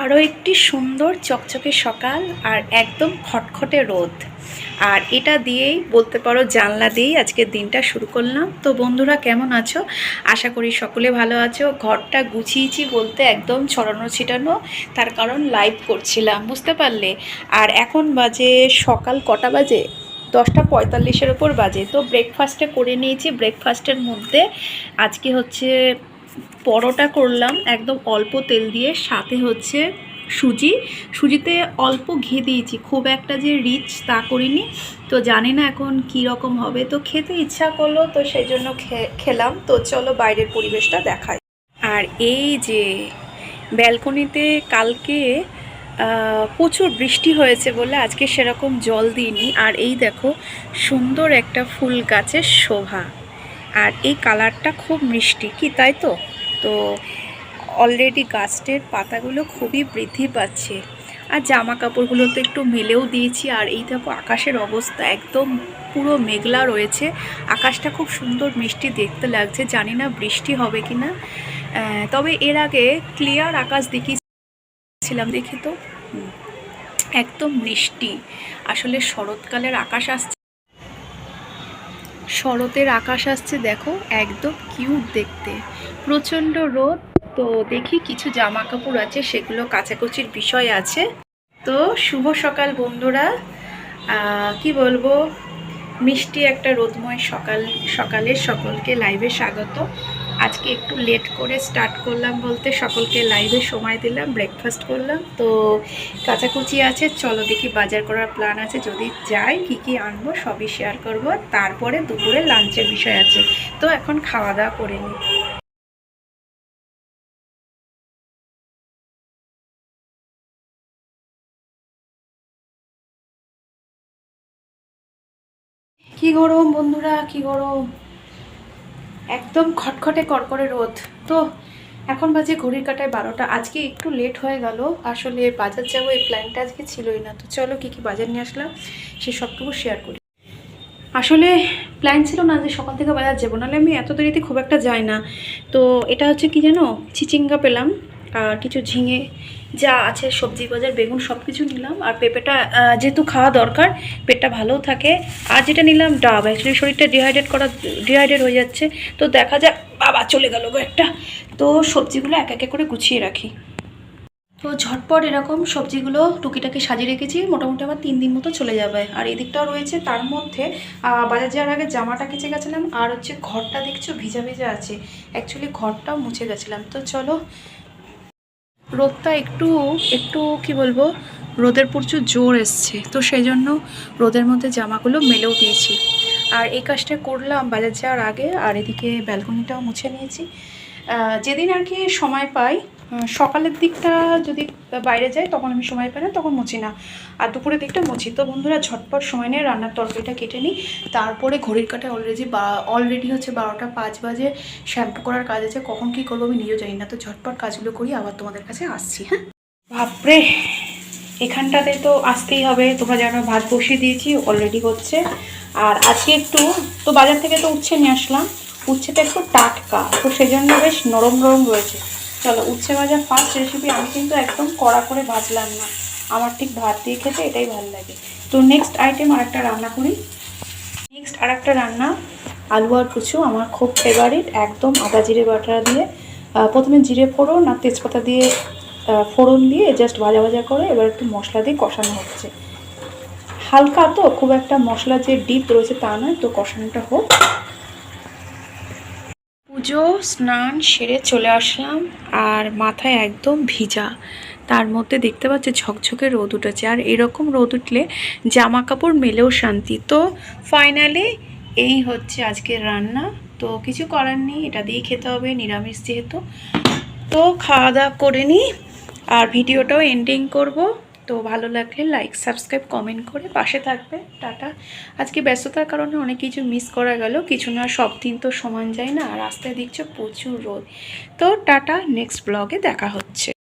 আরও একটি সুন্দর চকচকে সকাল আর একদম খটখটে রোদ। আর এটা দিয়েই বলতে পারো জানলা দিয়েই আজকের দিনটা শুরু করলাম। তো বন্ধুরা, কেমন আছো? আশা করি সকলে ভালো আছো। ঘরটা গুছিয়েছি বলতে একদম ছড়ানো ছিটানো, তার কারণ লাইভ করছিলাম, বুঝতে পারলে? আর এখন বাজে সকাল কটা বাজে? দশটা পঁয়তাল্লিশের ওপর বাজে। তো ব্রেকফাস্টে করে নিয়েছি। ব্রেকফাস্টের মধ্যে আজকে হচ্ছে পরোটা করলাম একদম অল্প তেল দিয়ে, সাথে হচ্ছে সুজি। সুজিতে অল্প ঘি দিয়েছি, খুব একটা যে রিচ তা করিনি। তো জানি না এখন কী রকম হবে। তো খেতে ইচ্ছা করল, তো সেই জন্য খেলাম। তো চলো বাইরের পরিবেশটা দেখাই। আর এই যে ব্যালকনিতে কালকে প্রচুর বৃষ্টি হয়েছে বলে আজকে সেরকম জল দিইনি। আর এই দেখো, সুন্দর একটা ফুল গাছের শোভা। আর এই কালারটা খুব মিষ্টি, কি তাই তো? তো অলরেডি গাছটির পাতাগুলো খুবই বৃদ্ধি পাচ্ছে। আর জামা কাপড়গুলো তো একটু মেলেও দিয়েছি, আর এই দেখো আকাশের অবস্থা একদম পুরো মেঘলা রয়েছে। আকাশটা খুব সুন্দর মিষ্টি দেখতে লাগছে, জানি না বৃষ্টি হবে কি না। তবে এর আগে ক্লিয়ার আকাশ দেখিয়েছিলাম, দেখি তো? একদম মিষ্টি। আসলে শরৎকালের আকাশ আসছে শরতের আকাশ আসছে, দেখো, একদম কিউট দেখতে। প্রচণ্ড রোদ, তো দেখি কিছু জামা কাপড় আছে, সেগুলো কাচাকুচির বিষয় আছে। তো শুভ সকাল বন্ধুরা। কি বলব? মিষ্টি একটা রোদময় সকাল সকালে সকলকে লাইভে স্বাগত। আজকে একটু লেট করে স্টার্ট করলাম বলতে সকলকে লাইভে সময় দিলাম ব্রেকফাস্ট করলাম। তো কাচাকুচি আছে, চলো দেখি বাজার করার প্ল্যান আছে। যদি যাই, কি কি আনব সবই শেয়ার করব। তারপরে দুপুরে লাঞ্চের বিষয় আছে। তো এখন খাওয়া দাওয়া করে নিই। কি গরম বন্ধুরা, কি গরম? একদম খটখটে কড়কড়ে রোদ। তো, এখন বাজে ঘড়ির কাটায় বারোটা। আজকে একটু লেট হয়ে গেল। আসলে বাজার যাব, এই প্ল্যানটা আজকে ছিলই না। তো চলো কী কী বাজার নিয়ে আসলাম, সে সবটুকু শেয়ার করি। আসলে প্ল্যান ছিল না যে সকাল থেকে বাজার যাব। নাহলে আমি এত দেরিতে খুব একটা যাই না। তো এটা হচ্ছে কি জানো? চিচিঙ্গা পেলাম। কিছু ঝিঙে যা আছে, সবজি বাজার বেগুন সব কিছু নিলাম। আর পেঁপেটা যেহেতু খাওয়া দরকার, পেটটা ভালোও থাকে। আর যেটা নিলাম, ডাব। অ্যাকচুয়ালি শরীরটা ডিহাইড্রেট করা ডিহাইড্রেট হয়ে যাচ্ছে। তো দেখা যাক, বাবা চলে গেল গো একটা। তো সবজিগুলো এক একে করে গুছিয়ে রাখি। তো ঝটপট এরকম সবজিগুলো টুকিটাকি সাজিয়ে রেখেছি। মোটামুটি আমার তিন দিন মতো চলে যাবে। আর এদিকটাও রয়েছে, তার মধ্যে বাজার যাওয়ার আগে জামাটা কেচে গেছিলাম। আর হচ্ছে ঘরটা দেখছ, ভিজা ভিজা আছে। অ্যাকচুয়ালি ঘরটাও মুছে গেছিলাম। তো চলো রোদটা একটু একটু কি বলব, রোদের প্রচুর জোর এসছে। তো সেই জন্য রোদের মধ্যে জামাগুলো মেলেও দিয়েছি। আর এই কাজটা করলাম বাজার যাওয়ার আগে, আর এদিকে ব্যালকনিটাও মুছে নিয়েছি। যেদিন আর কি সময় পাই সকালের দিকটা যদি বাইরে যাই তখন আমি সময় পাই না, তখন মুছি না। আর দুপুরের দিকটা মুছি। তো বন্ধুরা, ঝটপট সময় নিয়ে রান্নার তরকারিটা কেটে নিই। তারপরে ঘড়ির কাটায় অলরেডি বা অলরেডি হচ্ছে বারোটা পাঁচ বাজে। শ্যাম্পু করার কাজ আছে। কখন কী করব আমি নিজেও জানি না। তো ঝটপট কাজগুলো করি, আবার তোমাদের কাছে আসছি হ্যাঁ? বাপরে! এখানটাতে তো আসতেই হবে। তোমরা জানো, ভাত বসিয়ে দিয়েছি অলরেডি হচ্ছে। আর আজকে একটু, তো বাজার থেকে তো উচ্ছে নিয়ে আসলাম। উচ্ছেটা একটু টাটকা। তো সেই জন্য বেশ নরম নরম রয়েছে। চলো, উচ্ছে ভাজা ফার্স্ট রেসিপি আমি কিন্তু একদম কড়া করে ভাজলাম না। আমার ঠিক ভাত দিয়ে খেতে এটাই ভালো লাগে। তো নেক্সট আইটেম আরেকটা রান্না করি। নেক্সট আর একটা রান্না, আলু আর কুচু আমার খুব ফেভারিট একদম আদা জিরে বাটা দিয়ে। প্রথমে জিরে ফোড়ন আর তেজপাতা দিয়ে ফোড়ন দিয়ে জাস্ট ভাজা ভাজা করে এবার একটু মশলা দিয়ে কষানো হচ্ছে। হালকা তো, খুব একটা মশলা যে ডিপ রয়েছে তা নয়, তো কষানোটা হোক। পুজো স্নান সেরে চলে আসলাম আর মাথায় একদম ভিজা। তার মধ্যে দেখতে পাচ্ছি ঝকঝকে রোদ উঠেছে আর এরকম রোদ উঠলে জামা কাপড় মেলেও শান্তি। তো ফাইনালি এই হচ্ছে আজকের রান্না। তো কিছু করার নেই, এটা দিয়েই খেতে হবে, নিরামিষ যেহেতু। তো খাওয়া দাওয়া করে নিই আর ভিডিওটাও এন্ডিং করব। তো ভালো লাগলে লাইক সাবস্ক্রাইব কমেন্ট করে পাশে থাকবে। টাটা। আজকে ব্যস্ততার কারণে অনেক কিছু মিস করা গেল। কিছু না, সব দিন তো সমান যায় না। রাস্তায় দেখছ প্রচুর রোদ। তো টাটা নেক্সট ব্লগে দেখা হচ্ছে।